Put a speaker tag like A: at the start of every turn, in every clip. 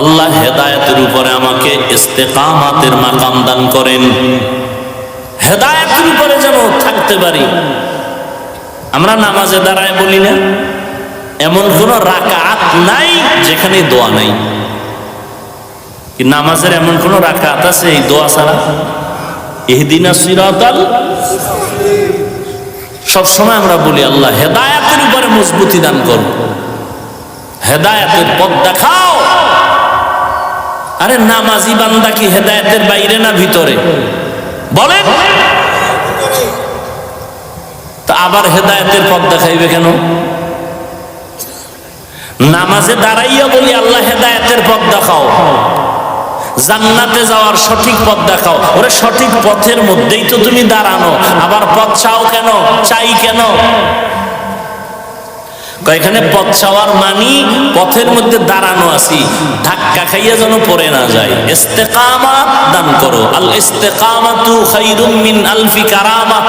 A: আল্লাহ হেদায়েতের উপরে আমাকে ইস্তেকামাতের মাকাম দান করেন। হেদায়েতের উপরে যেন থাকতে পারি। আমরা নামাজে দাঁড়ায় বলি না, এমন কোন রাকাত নাই যেখানে দোয়া নাই। কি নামাজের এমন কোন রাকাত আছে এই দোয়া ছাড়া? ইহদিনা সিরাতাল সবসময় আমরা বলি, আল্লাহ, হেদায়াতের উপরে মজবুতি দান করো। হেদায়াতের পথ দেখাও। আরে নামাজি বান্দা কি হেদায়েতের বাইরে না ভিতরে? বলেন। তা আবার হেদায়েতের পথ দেখাইবে কেন? নামাজে দাঁড়াইয়া বলি, আল্লাহ, হেদায়েতের পথ দেখাও। জান্নাতে যাওয়ার সঠিক পথ দেখাও। ওরে, সঠিক পথের মধ্যেই তো তুমি দাঁড়ানো। আবার পথ চাও কেন? চাই কেন? এখানে পথ চাওয়ার মানি, পথের মধ্যে দাঁড়ানো আছি। ধাক্কা খাইয়া যেন পড়ে না যায়। ইস্তেকামা দান করো। আল ইস্তেকামাতু খাইরুম মিন আলফি কারামাত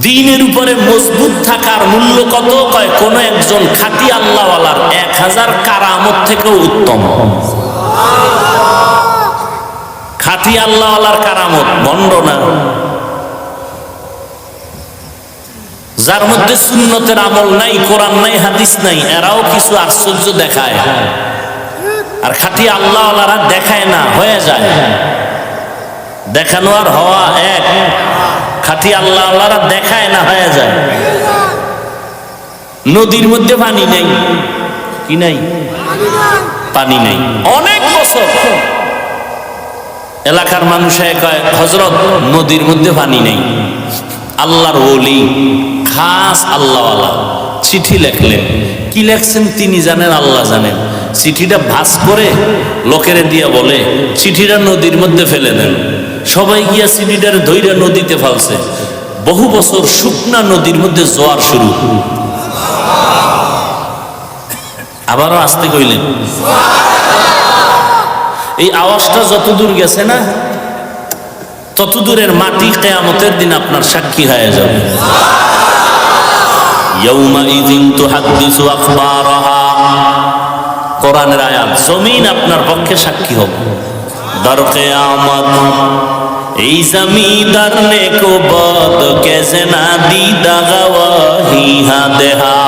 A: দিনের উপরে মজবুত থাকার মূল্য কত কয় কোন একজন খাঁটি আল্লাহওয়ালার এক হাজার কারামত থেকেও উত্তম। খাঁটি আল্লাহওয়ালার কারামত বন্ড না। যার মধ্যে সুন্নতের আমল নাই, কোরআন নাই, হাদিস নাই, এরাও কিছু আশ্চর্য দেখায়। আর খাঁটি আল্লাহওয়ালারা দেখায় না, হয়ে যায়। দেখানো আর হওয়া এক। খাঁটি আল্লাহ আল্লাহরা দেখায় না হয়ে যায়। নদীর মধ্যে পানি নেই। কি নাই? পানি নেই। অনেক বছর। এলাকার মানুষে হজরত নদীর মধ্যে পানি নেই। আল্লাহর ওলি, খাস আল্লাহওয়ালা। চিঠি লেখলেন। কি লেখছেন তিনি জানেন, আল্লাহ জানেন। চিঠিটা ভাস করে লোকেরে দিয়ে বলে, চিঠিটা নদীর মধ্যে ফেলে দেন। সবাই গিয়া চিঠিটার ধৈর্য নদীতে ফেলছে। বহু বছর শুকনা নদীর মধ্যে জোয়ার শুরু। আবারও আসতে কইলেন। এই আওয়াজটা যত দূর গেছে না, তত দূরের মাটি কেয়ামতের দিন আপনার সাক্ষী হয়ে যাবে। কোরআনের আয়াত, জমিন আপনার পক্ষে সাক্ষী হবে। در قیامت ای زمیدار نے کو بہت کیسے نہ دی دغواہی ہاں دہا